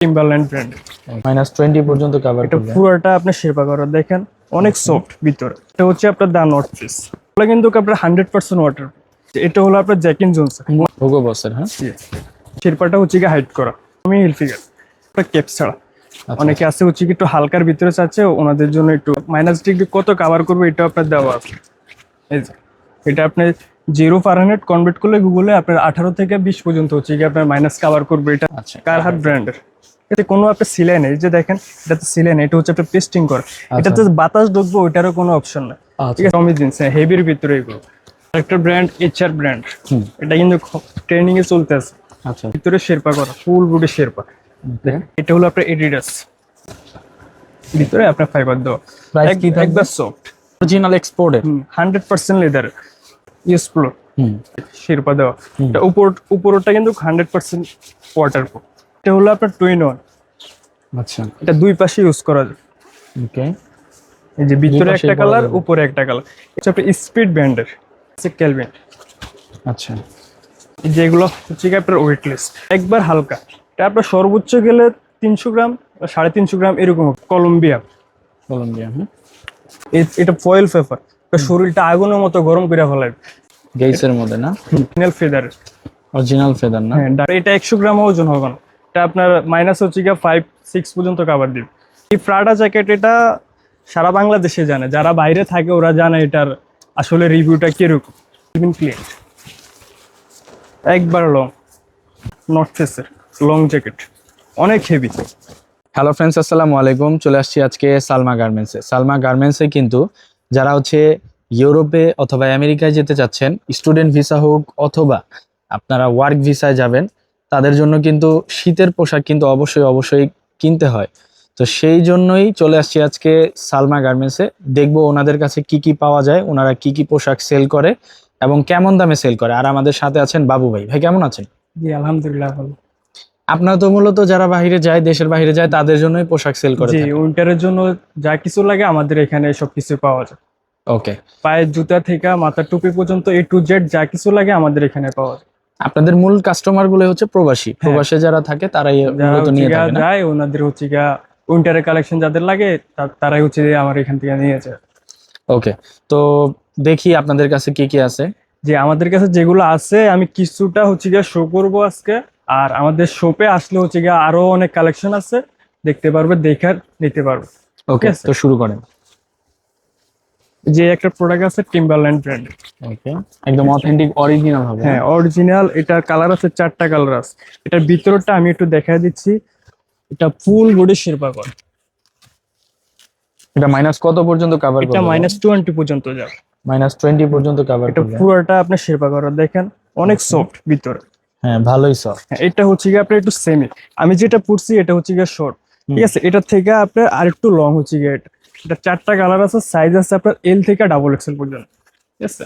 Timberland brand minus twenty পর্যন্ত cover এটা পুরোটা আপনার শেরপা করা দেখেন অনেক সফট ভিতরে। এটা হচ্ছে আপনার দা নর্থ পিস এটা কিন্তু আপনার হান্ড্রেড পার্সেন্ট ওয়াটার এটা হলো আপনার জ্যাকিন জোনস ভোগো বসের হ্যাঁ? শেরপাটা হচ্ছে কি হাইট করা। আমি হিল ফিগার একটা ক্যাপ ছাড়া। আচ্ছা। অনেকে আছে হচ্ছে কি একটু হালকার ভিতরে চাচ্ছে ওনাদের জন্য একটু মাইনাস ডিগ্রি কত কভার করবে এটা আপনার দেওয়া আছে। এই যে এটা আপনি জিরো ফারেনহাইট কনভার্ট করলে গুগলে আপনার আঠারো থেকে বিশ পর্যন্ত হচ্ছে কি আপনার মাইনাস কভার করবে এটা আচ্ছা। কারহাট ব্র্যান্ডের এতে কোনো একটা সিলাই নেই যে দেখেন এটাতে সিলাই নেই এটা হচ্ছে একটা পেস্টিং করা। আচ্ছা। এটাতে বাতাস ঢুকবে ওইটারও কোনো অপশন নেই। ঠিক আছে আমি জিনিস হেভির ভিতরে এগুলো। একটা ব্র্যান্ড এইচআর ব্র্যান্ড এটা কিন্তু ট্রেনিং এ চলতে আছে। আচ্ছা। ভিতরে শেরপা করা ফুল বডি শেরপা। এটা হলো আপনার এডিডাস ভিতরে আপনার ফাইবার দেওয়া? একবার সফট অরিজিনাল এক্সপোর্টের hundred percent leather use sherpa দেওয়া। এটা উপর উপরটা কিন্তু হান্ড্রেড পার্সেন্ট ওয়াটার এটা হলো আপনার টুইন ওয়ান আচ্ছা। এটা দুই পাশে ইউজ করা যায়। ওকে এই যে ভিতরে একটা কালার উপরে একটা কালার এটা আপনার স্পিড ব্যান্ডের ক্যালভিন আচ্ছা। যেগুলো হচ্ছে কি আপনার ওয়েটলেস একবার হালকা। এটা আপনার সর্বোচ্চ গেলে তিনশো গ্রাম বা সাড়ে তিনশো গ্রাম এরকম কলম্বিয়া কলম্বিয়া হ্যাঁ এটা ফয়েল পেপার শরীরটা আগুনের মতো গরম করে ফেলায়। গেইসের মধ্যে না? ফিনাল ফেদার অরিজিনাল ফেদার না? হ্যাঁ এটা একশো গ্রাম ওজন হবে না। এটা আপনার মাইনাস হচ্ছে গিয়ে ফাইভ সিক্স পর্যন্ত কাভার দিবে। এই প্রাডা জ্যাকেট এটা সারা বাংলাদেশে জানে, যারা বাইরে থাকে ওরা জানে এটার আসলে রিভিউটা কীরকম। ক্লিন একবার লং নর্থ ফেসের লং জ্যাকেট অনেক হেভি হ্যালো ফ্রেন্ডস আসসালামু আলাইকুম। চলে আসছি আজকে সালমা গার্মেন্টসে সালমা গার্মেন্টসে কিন্তু যারা হচ্ছে ইউরোপে অথবা আমেরিকায় যেতে চাচ্ছেন স্টুডেন্ট ভিসা হোক অথবা আপনারা ওয়ার্ক ভিসায় যাবেন তাদের জন্য কিন্তু শীতের পোশাক কিন্তু অবশ্যই অবশ্যই কিনতে হয়। তো সেই জন্যই চলে আসছি আজকে সালমা গার্মেন্টসে দেখব ওনাদের কাছে কি কি পাওয়া যায় ওনারা কি কি পোশাক সেল করে এবং কেমন দামে সেল করে। আর আমাদের সাথে আছেন বাবু ভাই। ভাই কেমন আছেন? জি আলহামদুলিল্লাহ ভালো। আপনারা তো মূলত যারা বাইরে যায় দেশের বাইরে যায় তাদের জন্যই পোশাক সেল করে জি উইন্টারের জন্য যা কিছু লাগে আমাদের এখানে সবকিছু পাওয়া যায়। ওকে পায়ের জুতা থেকে মাথার টুপি পর্যন্ত এ টু জেড যা কিছু লাগে আমাদের এখানে পাওয়া যায়। আপনাদের মূল কাস্টমারগুলো হচ্ছে প্রবাসী। প্রবাসে যারা থাকে তারাই মূলত নিয়ে থাকে না? যায় ওনাদের হচ্ছে গিয়া উইন্টারের কালেকশন যাদের লাগে তারাই হচ্ছে আমার এখান থেকে নিয়ে যায়। ওকে তো দেখি আপনাদের কাছে কি কি আছে। যে আমাদের কাছে যেগুলো আছে আমি কিছুটা হচ্ছে গিয়া শো করব আজকে। আর আমাদের শপে আসলে হচ্ছে গিয়া আরও অনেক কালেকশন আছে দেখতে পারবে দেখার নিতে পারবে। ওকে তো শুরু করেন। যে একটা প্রোডাক্ট আছে টিম্বারল্যান্ড ব্র্যান্ড ওকে একদম অথেন্টিক অরিজিনাল হবে। হ্যাঁ অরিজিনাল এটা কালার আছে চারটা কালার আছে। এটার ভিতরটা আমি একটু দেখাই দিচ্ছি। এটা ফুল বডি শেরপা কর। এটা মাইনাস কত পর্যন্ত কভার করবে? এটা মাইনাস টোয়েন্টি পর্যন্ত যাবে। মাইনাস টোয়েন্টি পর্যন্ত কভার এটা পুরোটা আপনি শেরপা করা দেখেন অনেক সফট ভিতরে। হ্যাঁ ভালোই সফট হ্যাঁ, এটা হচ্ছে গিয়ে আপনার একটু সেমি আমি যেটা পড়ছি এটা হচ্ছে গিয়ে শর্ট ঠিক আছে এটা থেকে আপনার আরেকটু লং হচ্ছে গিয়ে এটা। এটা চারটা কালার আছে সাইজ আছে আপনার এল থেকে ডাবল এক্সেল পর্যন্ত। ঠিক আছে?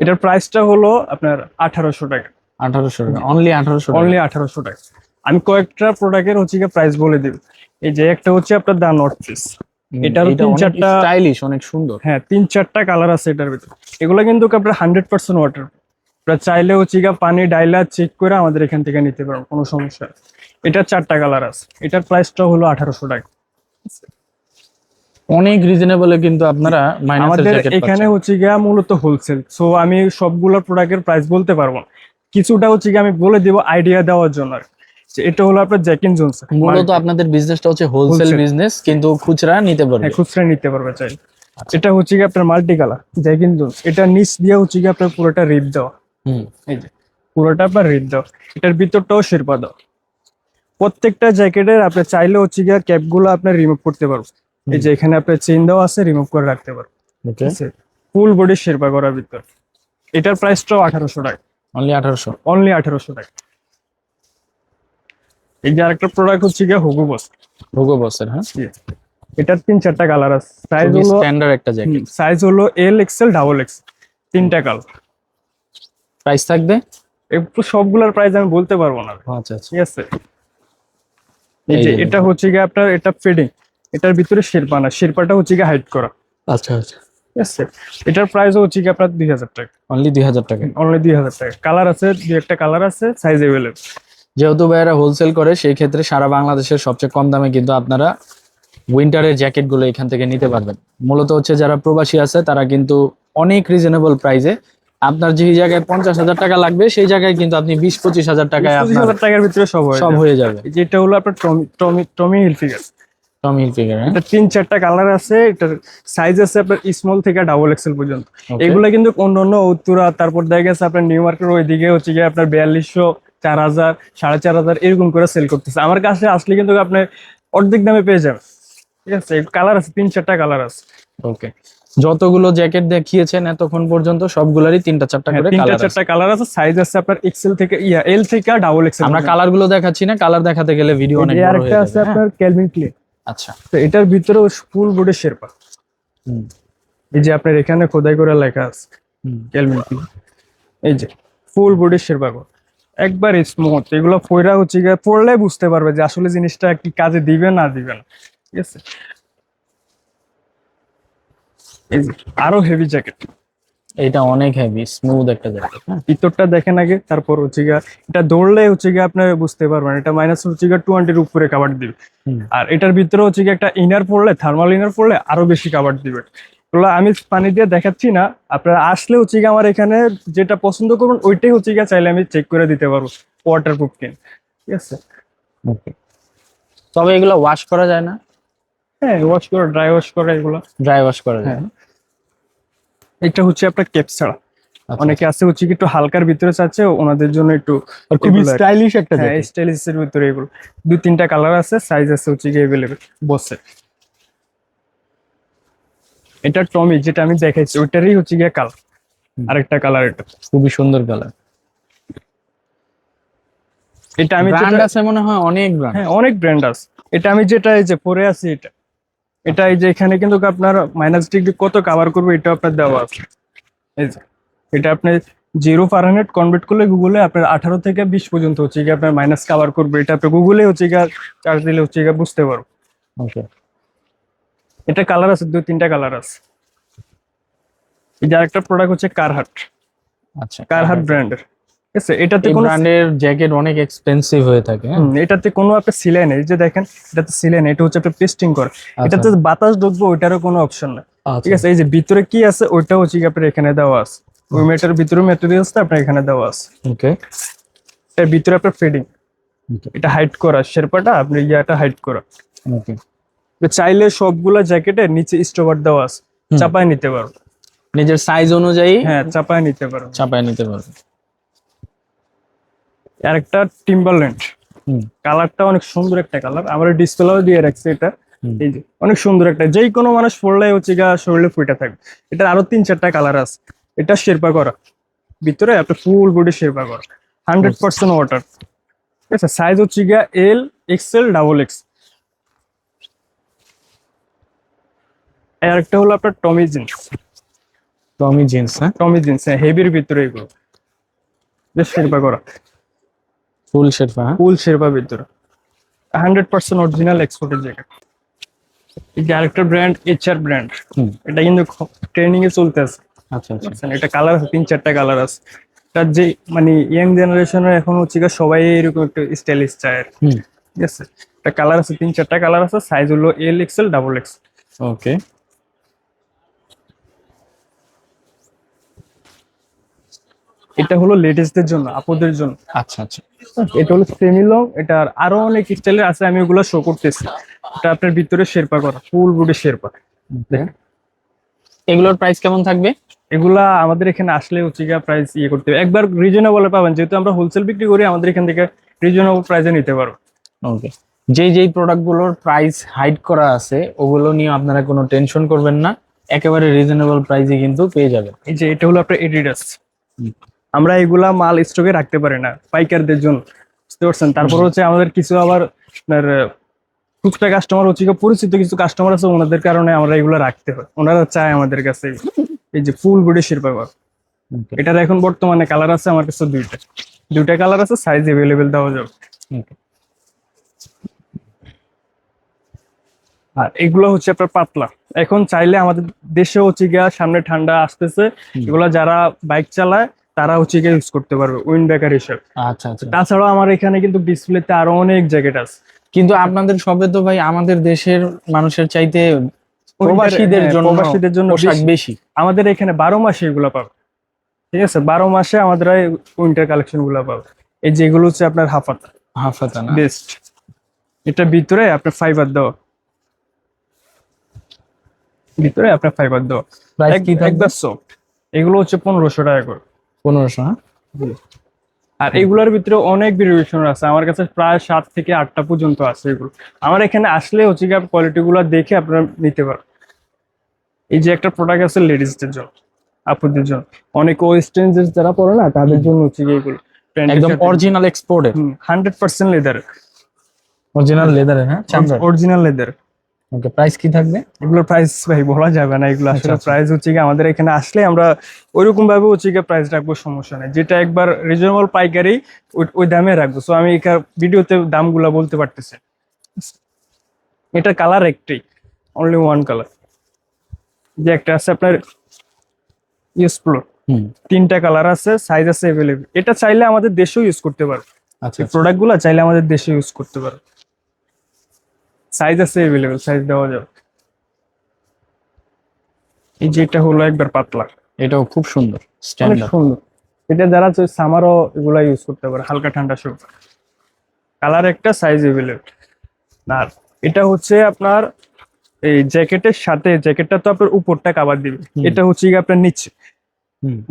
এটার প্রাইসটা হলো আপনার আঠারোশো টাকা। আঠারোশো টাকা। অনলি আঠারোশো অনলি আঠারোশো টাকা। আমি কয়েকটা প্রোডাক্টের হচ্ছে গিয়ে প্রাইস বলে দিব। এই যে একটা হচ্ছে আপনার দা নর্থ পিস এটারও তিন চারটা স্টাইলিশ অনেক সুন্দর। হ্যাঁ তিন চারটা কালার আছে এটার ভিতরে। এগুলো কিন্তু আপনার হান্ড্রেড পার্সেন্ট ওয়াটার আপনার চাইলে হচ্ছে গিয়ে পানি ডাইলা চেক করে আমাদের এখান থেকে নিতে পারবেন কোনো সমস্যা। এটার চারটা কালার আছে। এটার প্রাইসটা হলো আঠারোশো টাকা। অনেক রিজনেবলে কিন্তু আপনারা আমাদের এখানে হচ্ছে গিয়া মূলত হোলসেল সো আমি সবগুলো প্রোডাক্টের প্রাইস বলতে পারব কিছুটা হচ্ছে গিয়ে আমি বলে দিব আইডিয়া দেওয়ার জন্য এটা হলো আপনার জ্যাকিন জোনস মূলত আপনাদের বিজনেসটা হচ্ছে হোলসেল বিজনেস কিন্তু খুচরা নিতে পারবে। হ্যাঁ খুচরা নিতে পারবে চাই। আচ্ছা। এটা হচ্ছে গিয়ে আপনার মাল্টি কালার জ্যাকিন জোনস এটা নিচ দিয়ে হচ্ছে গিয়ে আপনার পুরোটা রিপ দেওয়া। হুম এই যে। পুরোটা আপনার রিপ দেওয়া। এটার ভিতরটাও শেরপা দেওয়া। প্রত্যেকটা জ্যাকেটের আপনি চাইলে হচ্ছে গিয়ে ক্যাপগুলো আপনার রিমুভ করতে পারবেন। এই যে এখানে আপনার চেইন দেওয়া আছে রিমুভ করে রাখতে পারবেন ওকে ফুল বডি শেরপা করার ভিতর। এটার প্রাইসটাও আঠারোশো টাকা। অনলি আঠারোশো। অনলি আঠারোশো টাকা। এই যে আরেকটা প্রোডাক্ট হচ্ছে গিয়ে হুগু বস ভোগো বসের হ্যাঁ? এটার তিন চারটা কালার আছে। সাইজ হলো স্ট্যান্ডার্ড একটা জ্যাকেট সাইজ হলো এল এক্সেল ডাবল এক্স তিনটা কালার প্রাইস থাকবে? একটু সবগুলোর প্রাইস আমি বলতে পারব না। আচ্ছা আচ্ছা। ঠিক আছে? এই যে যে এটা হচ্ছে গিয়ে আপনার এটা ফিডিং এটার ভিতরে শেরপা না শেরপাটা হচ্ছে গিয়ে হাইট করা। আচ্ছা আচ্ছা। এটার প্রাইস হচ্ছে গিয়ে আপনার দুই হাজার টাকা। অনলি দুই হাজার টাকা। অনলি দুই হাজার টাকা। কালার আছে দুই একটা কালার আছে সাইজ অ্যাভেলেবল যেহেতু ভাইয়েরা হোলসেল করে সেই ক্ষেত্রে সারা বাংলাদেশের সবচেয়ে কম দামে কিন্তু আপনারা উইন্টারের জ্যাকেটগুলো এখান থেকে নিতে পারবেন। মূলত হচ্ছে যারা প্রবাসী আছে তারা কিন্তু অনেক রিজনেবল প্রাইসে আপনার যে জায়গায় পঞ্চাশ হাজার টাকা লাগবে সেই জায়গায় কিন্তু আপনি বিশ পঁচিশ হাজার টাকায় হাজার টাকার ভিতরে সব হয়ে সব যাবে। হয়ে যাবে। এই যে এটা হলো আপনার টমি টমি টমি হিলফিগার এটা তিন চারটা কালার আছে এটার সাইজ আছে আপনার স্মল থেকে ডাবল এক্সেল পর্যন্ত. এগুলা কিন্তু অন্য অন্য উত্তরা তারপর দেখা গেছে আপনার নিউ মার্কেট ওইদিকে হচ্ছে গিয়ে আপনার বিয়াল্লিশশো চার হাজার সাড়ে চার হাজার এরকম করে সেল করতেছে। আমার কাছে আসলে কিন্তু আপনি অর্ধেক দামে পেয়ে যাবেন ঠিক আছে কালার আছে তিন চারটা কালার আছে। ওকে যতগুলো জ্যাকেট দেখিয়েছেন এতক্ষণ পর্যন্ত সবগুলারই তিনটা চারটা হ্যাঁ, করে তিনটা চারটা কালার আছে সাইজ আছে আপনার এক্সেল থেকে ইয়া এল থেকে ডাবল এক্সেল আমরা কালারগুলো দেখাচ্ছি না কালার দেখাতে গেলে ভিডিও অনেক বড় হয়ে আছে যাবে। হ্যাঁ? আপনার ক্যালভিন ক্লে আচ্ছা। তো এটার ভিতরে ফুল বোর্ডের শেরপা। হুম, এই যে আপনার এখানে খোদাই করে লেখা আছে হুম। ক্যালভিন এই যে ফুল বোর্ডের শেরপা গো। একবার স্মুথ এগুলো পয়রা হচ্ছে গিয়ে পড়লে বুঝতে পারবে যে আসলে জিনিসটা কি কাজে দিবে না দিবে না। ঠিক আছে? এই যে, আরও হেভি জ্যাকেট এটা অনেক হেভি স্মুথ একটা জ্যাকেট হ্যাঁ ভিতরটা দেখেন আগে তারপর হচ্ছে গিয়া এটা দৌড়লে হচ্ছে গিয়ে আপনার বুঝতে পারবেন এটা মাইনাস হচ্ছে গিয়ে টোয়েন্টির উপরে কাভার দিবে। আর এটার ভিতরে হচ্ছে গিয়ে একটা ইনার পড়লে থার্মাল ইনার পড়লে আরও বেশি কাভার দিবে। এগুলো আমি পানি দিয়ে দেখাচ্ছি না আপনারা আসলে হচ্ছে গিয়ে আমার এখানে যেটা পছন্দ করবেন ওইটাই হচ্ছে গিয়ে চাইলে আমি চেক করে দিতে পারব ওয়াটার প্রুফ কিন ঠিক আছে? ওকে তবে এগুলো ওয়াশ করা যায় না? হ্যাঁ ওয়াশ করে ড্রাই ওয়াশ করে এগুলো। ড্রাই ওয়াশ করা যায়। হ্যাঁ। এটা হচ্ছে আপনার কেপ ছাড়া আচ্ছা। অনেকে আছে হচ্ছে কি একটু হালকার ভিতরে চাচ্ছে ওনাদের জন্য একটু আর খুবই এগুলো আর কি। স্টাইলিশ একটা হ্যাঁ জ্যাকেট স্টাইলিশ এর ভিতরে এগুলো দুই তিনটা কালার আছে সাইজ আছে হচ্ছে গিয়ে अवेलेबल বসে এটা টমি যেটা আমি দেখাইছি ওইটারই হচ্ছে গিয়ে কালার হুম। আরেকটা কালার এটা খুবই সুন্দর কালার এটা আমি ব্র্যান্ড যেটা- আছে মনে হয় অনেক ব্র্যান্ড হ্যাঁ অনেক ব্র্যান্ড আছে এটা আমি যেটা এই যে পরে আছি এটা এটা এই যে এখানে কিন্তু আপনার মাইনাস ডিগ্রি কত কভার করবে এটা আপনার দেওয়া আছে। এই যে এটা আপনি জিরো ফারেনহাইট কনভার্ট করলে গুগলে আপনার আঠারো থেকে বিশ পর্যন্ত হচ্ছে গিয়ে আপনার মাইনাস কভার করবে। এটা আপনি গুগলে হচ্ছে গিয়ে চার্জ দিলে হচ্ছে গিয়ে বুঝতে পারব। ওকে এটা কালার আছে দুই তিনটা কালার আছে। এই যে আরেকটা প্রোডাক্ট হচ্ছে কারহাট আচ্ছা কারহাট ব্র্যান্ডের আছে? এটাতে কোনো ব্র্যান্ডের জ্যাকেট অনেক এক্সপেন্সিভ হয়ে থাকে হ্যাঁ? এটাতে কোনো আপনার সিলাই নেই। এই যে দেখেন এটাতে সিলাই নেই এটা হচ্ছে আপনার পেস্টিং করে আচ্ছা। এটাতে বাতাস ঢুকবে ওইটারও কোনো অপশন নেই। আচ্ছা। ঠিক আছে? এই যে ভিতরে কি আছে ওইটা হচ্ছে আপনার এখানে দেওয়া আছে। ওই মেটার ভিতরে মেটেরিয়ালসটা আপনার এখানে দেওয়া আছে। ওকে এর ভিতরে আপনার ফেডিং এটা হাইট করা শেরপাটা আপনি ইয়াটা হাইট করা। ওকে চাইলে সবগুলা জ্যাকেটের নিচে স্টোভার দেওয়া আছে। চাপায় নিতে পারো। নিজের সাইজ অনুযায়ী? হ্যাঁ চাপায় নিতে পারো। চাপায় নিতে পারবে আর একটা টিম্বারল্যান্ড কালারটা অনেক সুন্দর একটা কালার আমরা ডিসপ্লেও দিয়ে রাখছি এটা। এই যে অনেক সুন্দর একটা। যেই কোনো মানুষ পড়লে হচ্ছে গা শরীরে ফুটে থাকবে। এটা আরও তিন চারটা কালার আছে। এটা শেরপা করা। ভিতরে একটা ফুল বডি শেরপা করা। হান্ড্রেড পার্সেন্ট ওয়াটার ঠিক আছে সাইজ হচ্ছে গিয়া এল এক্সেল ডাবল এক্স আর একটা হলো আপনার টমি জিন্স টমি জিন্স হ্যাঁ? টমি জিন্স হ্যাঁ হেভির ভিতরে এগুলো। বেশ শেরপা করা। ফুল শেরপা হ্যাঁ? ফুল শেরপা ভিতরে। হান্ড্রেড পার্সেন্ট অরিজিনাল এক্সপোর্টের জ্যাকেট এই যে আরেকটা ব্র্যান্ড এইচআর ব্র্যান্ড এটা কিন্তু ট্রেনিং এ চলতে আছে আচ্ছা। আচ্ছা এটা কালার আছে তিন চারটা কালার আছে। তার যে মানে ইয়াং জেনারেশনের এখন হচ্ছে সবাই এরকম একটা স্টাইলিশ চায় ঠিক আছে? এটা কালার আছে তিন চারটা কালার আছে। সাইজ হলো L XL double X okay এটা হলো লেডিসদের জন্য আপুদের জন্য। আচ্ছা আচ্ছা। এটা হলো সেমি লং এটার আরও অনেক স্টাইলের আছে আমি ওগুলো শো করতেছি। এটা আপনার ভিতরে শেরপা করা ফুল বডি শেরপা। দেখেন। এগুলোর প্রাইস কেমন থাকবে? এগুলা আমাদের এখানে আসলে হচ্ছে গিয়ে প্রাইস ইয়ে করতে হবে। একবার রিজনেবল পাবেন যেহেতু আমরা হোলসেল বিক্রি করি আমাদের এখান থেকে রিজনেবল প্রাইসে নিতে পারো ওকে যেই যেই প্রোডাক্টগুলোর প্রাইস হাইড করা আছে ওগুলো নিয়ে আপনারা কোনো টেনশন করবেন না। একেবারে রিজনেবল প্রাইসে কিন্তু পেয়ে যাবেন। এই যে এটা হলো আপনার এডিডাস। আমরা এগুলা মাল স্টকে রাখতে পারি না পাইকারদের জন্য বুঝতে পারছেন? তারপর হচ্ছে আমাদের কিছু আবার আপনার আহ, কাস্টমার হচ্ছে পরিচিত কিছু কাস্টমার আছে ওনাদের কারণে আমরা এগুলো রাখতে হয়। ওনারা চায় আমাদের কাছে এই যে ফুল বডি শিল্পা Okay, এটার এখন বর্তমানে কালার আছে আমার কাছে দুইটা। দুইটা কালার আছে সাইজ এভেলেবেল দেওয়া যাবে। আর এগুলো হচ্ছে আপনার পাতলা। এখন চাইলে আমাদের দেশে হচ্ছে গিয়া সামনে ঠান্ডা আসতেছে। এগুলো যারা বাইক চালায় তারা হচ্ছে গিয়ে ইউজ করতে পারবে উইন্ড ব্যাকার হিসেবে। আচ্ছা আচ্ছা। তাছাড়াও আমার এখানে কিন্তু ডিসপ্লেতে আরও অনেক জ্যাকেট আছে। কিন্তু আপনাদের সবে তো ভাই আমাদের দেশের মানুষের চাইতে প্রবাসীদের হ্যাঁ, জন্য প্রবাসীদের জন্য পোশাক বেশি। আমাদের এখানে বারো মাসে এগুলো পাবে। ঠিক আছে? বারো মাসে আমাদের উইন্টার কালেকশনগুলো পাবে। এই যেগুলো হচ্ছে আপনার হাফাতা। হাফাতা বেস্ট এটা ভিতরে আপনার ফাইবার দেওয়া। ভিতরে আপনার ফাইবার দেওয়া। কি একবার সফট এগুলো হচ্ছে পনেরোশো টাকা করে। পনেরোশো হ্যাঁ? আর এগুলোর ভিতরে অনেক ভেরিয়েশন আছে। আমার কাছে প্রায় সাত থেকে আটটা পর্যন্ত আছে এগুলো। আমার এখানে আসলে হচ্ছে কি কোয়ালিটি গুলো দেখে আপনারা নিতে পারেন এই যে একটা প্রোডাক্ট আছে লেডিসদের জন্য আপুদের জন্য। অনেক ওয়েস্টার্ন যারা পরে না তাদের জন্য হচ্ছে কি এগুলো। একদম অরিজিনাল এক্সপোর্টের হান্ড্রেড পার্সেন্ট লেদার অরিজিনাল লেদারের হ্যাঁ? অরিজিনাল লেদার ওকে প্রাইস কি থাকবে? এগুলোর প্রাইস ভাই বলা যাবে না এগুলো আচ্ছা, আসলে আচ্ছা। প্রাইস হচ্ছে কি আমাদের এখানে আসলে আমরা ওইরকম ভাবে হচ্ছে কি প্রাইস রাখব সমস্যা নেই। যেটা একবার রিজনেবল পাইকারি ওই- ওই দামে রাখব। সো আমি এখানে ভিডিওতে দামগুলা বলতে পারতেছি। এটা কালার একটাই অনলি ওয়ান কালার যে একটা আছে আপনার ইউজ প্রো তিনটা কালার আছে সাইজ আছে অ্যাভেলেবল এটা চাইলে আমাদের দেশেও ইউজ করতে পারবে। আচ্ছা এই প্রোডাক্টগুলা চাইলে আমাদের দেশে ইউজ করতে পারবে। সাইজ আছে অ্যাভেলেবল সাইজ দেওয়া যাবে। এই যে এটা হলো একবার পাতলা। এটাও খুব সুন্দর স্ট্যান্ডার্ড সুন্দর। এটা যারা সামারও এগুলা ইউজ করতে পারে হালকা ঠান্ডা শুরু। কালার একটা সাইজ অ্যাভেলেবল আর এটা হচ্ছে আপনার এই জ্যাকেটের সাথে জ্যাকেটটা তো আপনার উপরটা কাবার দিবে। এটা হচ্ছে গিয়ে আপনার নিচে।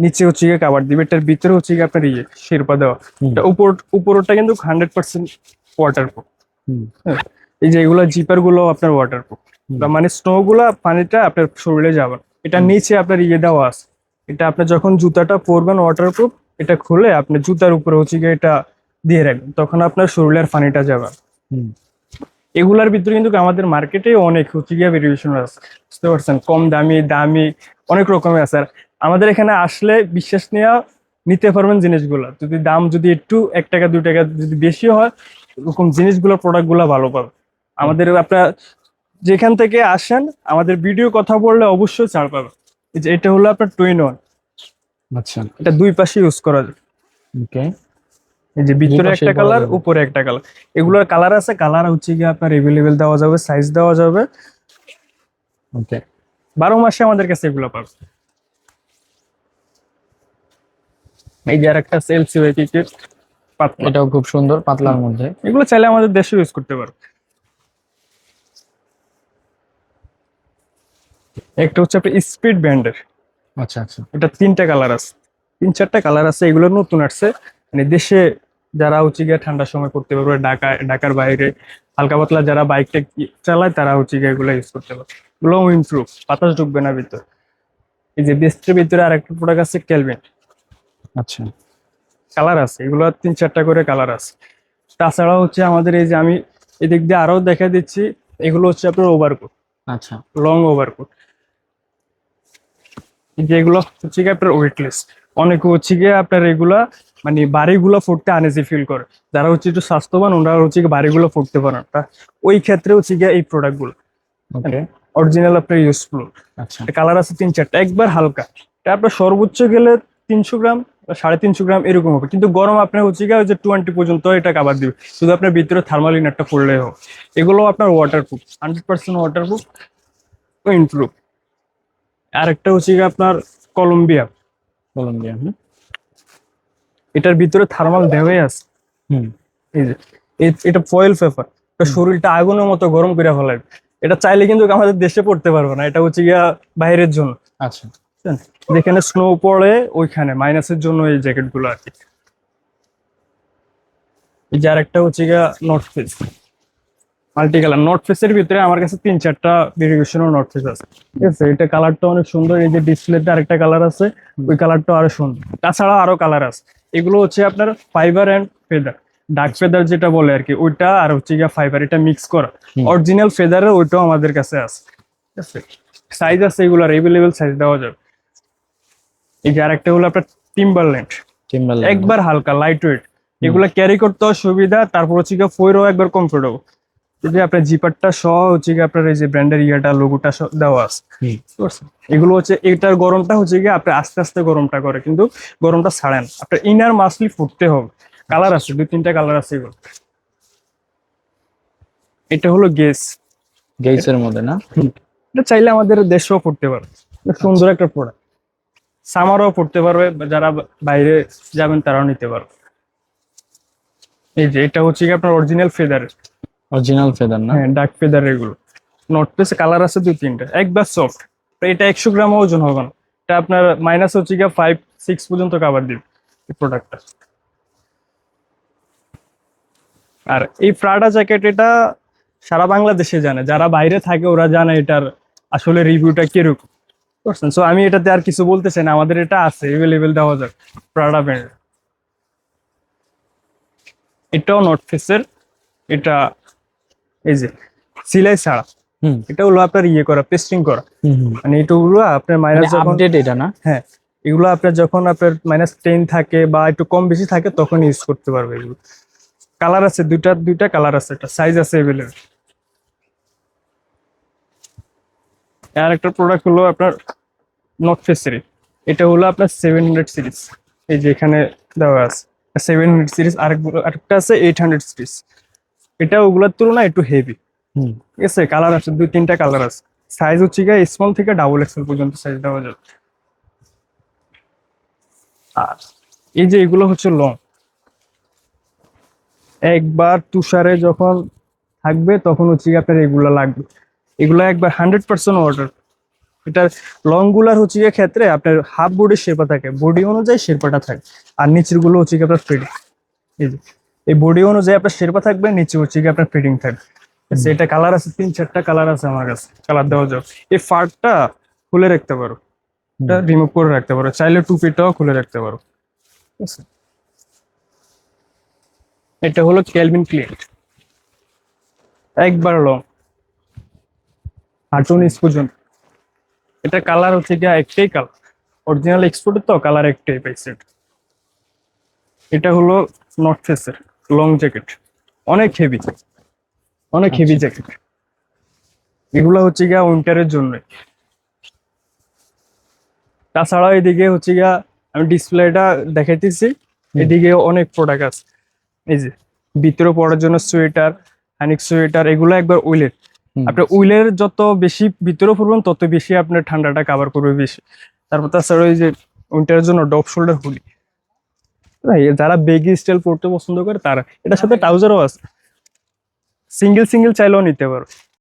নিচে হচ্ছে গিয়ে কাবার দিবে। এটার ভিতরে হচ্ছে গিয়ে আপনার ইয়ে শেরপা দেওয়া। এটা উপর উপরটা কিন্তু হান্ড্রেড পার্সেন্ট ওয়াটার হুম। এই যে এগুলো জিপারগুলো আপনার ওয়াটার প্রুফ মানে স্নো গুলা পানিটা আপনার শরীরে যাবে। এটা নিচে আপনার ইয়ে দেওয়া আছে। এটা আপনি যখন জুতাটা পরবেন ওয়াটার প্রুফ এটা খুলে আপনি জুতার উপরে হচ্ছে গিয়ে এটা দিয়ে রাখবেন। তখন আপনার শরীরের পানিটা যাবে। এগুলার ভিতরে কিন্তু আমাদের মার্কেটে অনেক হচ্ছে গিয়ে ভেরিয়েশন আছে। বুঝতে পারছেন? কম দামি দামি অনেক রকমের আছে। আর আমাদের এখানে আসলে বিশ্বাস নেওয়া নিতে পারবেন জিনিসগুলো। যদি দাম যদি একটু এক টাকা দুই টাকা যদি বেশি হয় এরকম জিনিসগুলো প্রোডাক্টগুলো ভালো পাবে আমাদের আপনার যেখান থেকে আসেন আমাদের ভিডিও কথা বললে অবশ্যই ছাড় পাবে এই যে এটা হলো আপনার টুইন ওয়ান আচ্ছা। এটা দুই পাশে ইউজ করা যায়। ওকে। এই যে ভিতরে একটা কালার উপরে একটা কালার এগুলোর কালার আছে কালার হচ্ছে কি আপনার এভেলেবেল দেওয়া যাবে সাইজ দেওয়া যাবে। ওকে। বারো মাসে আমাদের কাছে এগুলো পাবে এই যে আরেকটা সেলস ওয়েটিকের পাতলা। এটাও খুব সুন্দর পাতলার মধ্যে। এগুলো চাইলে আমাদের দেশে ইউজ করতে পারো। একটা হচ্ছে আপনার স্পিড ব্যান্ডের আচ্ছা আচ্ছা। এটা তিনটা কালার আছে। তিন চারটা কালার আছে এগুলো নতুন আসছে। মানে দেশে যারা হচ্ছে গিয়ে ঠান্ডার সময় করতে পারবে ঢাকা ঢাকার বাইরে হালকা পাতলা যারা বাইকটা চালায় তারা হচ্ছে গিয়ে এগুলো ইউজ করতে পারবে। এগুলো উইন্ডপ্রুফ বাতাস ঢুকবে না ভিতর। এই যে বেস্টের ভিতরে আর একটা প্রোডাক্ট আছে ক্যালভিন আচ্ছা। কালার আছে এগুলো তিন চারটা করে কালার আছে। তাছাড়া হচ্ছে আমাদের এই যে আমি এদিক দিয়ে আরও দেখা দিচ্ছি এগুলো হচ্ছে আপনার ওভারকোট আচ্ছা। লং ওভারকোট যেগুলো হচ্ছে গিয়ে আপনার ওয়েটলেস অনেকে হচ্ছে গিয়ে আপনার এগুলা মানে বাড়িগুলো ফুটতে আনেজি ফিল করে। যারা হচ্ছে একটু স্বাস্থ্যবান ওনারা হচ্ছে গিয়ে বাড়িগুলো ফুটতে পারে না। ওই ক্ষেত্রে হচ্ছে গিয়ে এই প্রোডাক্টগুলো। ওকে অরিজিনাল আপনার ইউজফুল আচ্ছা। কালার আছে তিন চারটা একবার হালকা। এটা আপনার সর্বোচ্চ গেলে তিনশো গ্রাম সাড়ে তিনশো গ্রাম এরকম হবে। কিন্তু গরম আপনার হচ্ছে গিয়ে যে টোয়েন্টি পর্যন্ত এটা কাবার দিবে। শুধু আপনার ভিতরে থার্মাল ইনারটা পড়লেই হোক এগুলো আপনার waterproof hundred percent waterproof windproof আরেকটা হচ্ছে আপনার কলম্বিয়া। কলম্বিয়া হুম। এটার ভিতরে থার্মাল দেওয়াই আছে। হুম। এই যে এটা ফয়েল পেপার এটা শরীরটা আগুনের মতো গরম করে ফেলায়। এটা চাইলে কিন্তু আমাদের দেশে পড়তে পারব না। এটা হচ্ছে গিয়া বাইরের জন্য। আচ্ছা। যেখানে স্নো পড়ে ওইখানে। মাইনাসের জন্য এই জ্যাকেটগুলো আর কি। এই যে আরেকটা হচ্ছে গিয়া North Face multi colour North ফেসের ভিতরে আমার কাছে তিন চারটা ভেরিয়েশনের নর্থ ফেস আছে। ঠিক আছে এটা কালারটা অনেক সুন্দর এই যে ডিসপ্লেতে আরেকটা কালার আছে ওই কালারটা আরও সুন্দর। তাছাড়া আরও কালার আছে। এগুলো হচ্ছে আপনার fibre and feather dark feather যেটা বলে আর কি ওইটা আর হচ্ছে গিয়া ফাইবার এটা মিক্স করা। অরিজিনাল ফেদারের ওইটাও আমাদের কাছে আছে। ঠিক আছে? সাইজ আছে এগুলোর এভেলেবেল সাইজ দেওয়া যাবে। এই যে আরেকটা হলো আপনার টিম্বারল্যান্ড একবার হালকা লাইট ওয়েট এগুলো ক্যারি করতে সুবিধা তারপর হচ্ছে গিয়ে ফোরও একবার কমফোর্টেবল এই যে আপনার জিপারটা সহ হচ্ছে গিয়ে আপনার এই যে ব্র্যান্ডের ইয়াটা লোগোটা দেওয়া আছে? এগুলো হচ্ছে এটার গরমটা হচ্ছে গিয়ে আপনার আস্তে আস্তে গরমটা করে কিন্তু গরমটা ছাড়েন আপনার ইনার মাসলি ফুটতে হবে। কালার আছে দুই তিনটা কালার আছে এগুলো। এটা হলো গেস গেইসের মধ্যে না? এটা চাইলে আমাদের দেশেও পড়তে পারে। সুন্দর একটা প্রোডাক্ট সামারও পড়তে পারবে যারা বাইরে যাবেন তারাও নিতে পারবে। এই যে এটা হচ্ছে কি আপনার অরিজিনাল ফেদার অরিজিনাল ফেদার না? হ্যাঁ ডার্ক ফেদার এগুলো। নট পেসে কালার আছে দুই, তিনটা। একবার সফট এটা একশো গ্রাম ওজন হবে না। এটা আপনার মাইনাস হচ্ছে গিয়ে ফাইভ সিক্স পর্যন্ত কাভার দিবে এই প্রোডাক্টটা আর এই ফ্রাডা জ্যাকেট এটা সারা বাংলাদেশে জানে। যারা বাইরে থাকে, ওরা জানে এটার আসলে রিভিউটা কীরকম। বুঝছেন? সো আমি এটাতে আর কিছু বলতে চাই না। আমাদের এটা আছে এভেলেবেল দেওয়া যাক প্রাডা ব্র্যান্ড এটাও নট ফেসের এটা এই যে সিলাই ছাড়া। এটা হলো আপনার ইয়ে করা পেস্টিং করা। মানে এটুগুলো আপনার মাইনাস আপডেট এটা না? হ্যাঁ এগুলো আপনার যখন আপনার মাইনাস টেন থাকে বা একটু কম বেশি থাকে তখন ইউজ করতে পারবে এগুলো। কালার আছে দুইটা দুইটা কালার আছে এটা সাইজ আছে এভেলেবেল আর একটা প্রোডাক্ট হলো আপনার নট ফেসেরি এটা হলো আপনার সেভেন হান্ড্রেড সিরিজ এই যে এখানে দেওয়া আছে সেভেন হান্ড্রেড সিরিজ আরেকগুলো আরেকটা আছে এইট হান্ড্রেড সিরিজ এটা ওগুলোর তুলনায় একটু হেভি হুম। ঠিক আছে কালার আছে দুই তিনটা কালার আছে। সাইজ হচ্ছে গিয়ে স্মল থেকে ডাবল এক্সেল পর্যন্ত সাইজ দেওয়া যাবে। আর এই যে এগুলো হচ্ছে লং একবার তুষারে যখন থাকবে তখন হচ্ছে গিয়ে আপনার এগুলো লাগবে। এগুলো একবার হান্ড্রেড পার্সেন্ট অর্ডার এটার লংগুলার হচ্ছে গিয়ে ক্ষেত্রে আপনার হাফ বডি শেপা থাকে। বডি অনুযায়ী শেরপাটা থাকে। আর নিচেরগুলো হচ্ছে গিয়ে আপনার ফিটিং এই যে। এই বডি অনুযায়ী আপনার শেরপা থাকবে নিচে হচ্ছে গিয়ে আপনার ফিটিং থাকবে। ঠিক এটা কালার আছে তিন চারটা কালার আছে আমার কাছে কালার দেওয়া যাবে এই ফার্টটা খুলে রাখতে পারো এটা রিমুভ করে রাখতে পারো চাইলে টুপিটাও খুলে রাখতে পারো। এটা হলো ক্যালভিন ক্লিন একবার লং হার্টুন ইস পর্যন্ত। এটা কালার হচ্ছে গিয়ে একটাই কালার অরিজিনাল এক্সপোর্টের তো কালার একটাই পাইছে। এটা। এটা হলো নর্থ ফেসের লং জ্যাকেট অনেক হেভি অনেক হেভি জ্যাকেট এগুলা হচ্ছে গিয়া উইন্টারের জন্য। তাছাড়া এদিকে হচ্ছে গিয়া আমি ডিসপ্লেটা দেখাইতেছি এদিকে অনেক প্রোডাক্ট আছে। এই যে ভিতরে পড়ার জন্য সোয়েটার হানিক সোয়েটার এগুলো একবার উইলের। আপনার উইলের যত বেশি ভিতরে পড়বেন তত বেশি আপনার ঠান্ডাটা কাভার করবে বেশি। তারপর তাছাড়া ওই যে উইন্টারের জন্য ডপ শোল্ডার হুডি। যারা বেগি স্টাইল পড়তে পছন্দ করে তারা এটার সাথে ট্রাউজারও আছে। সিঙ্গেল সিঙ্গেল চাইলেও নিতে পারো।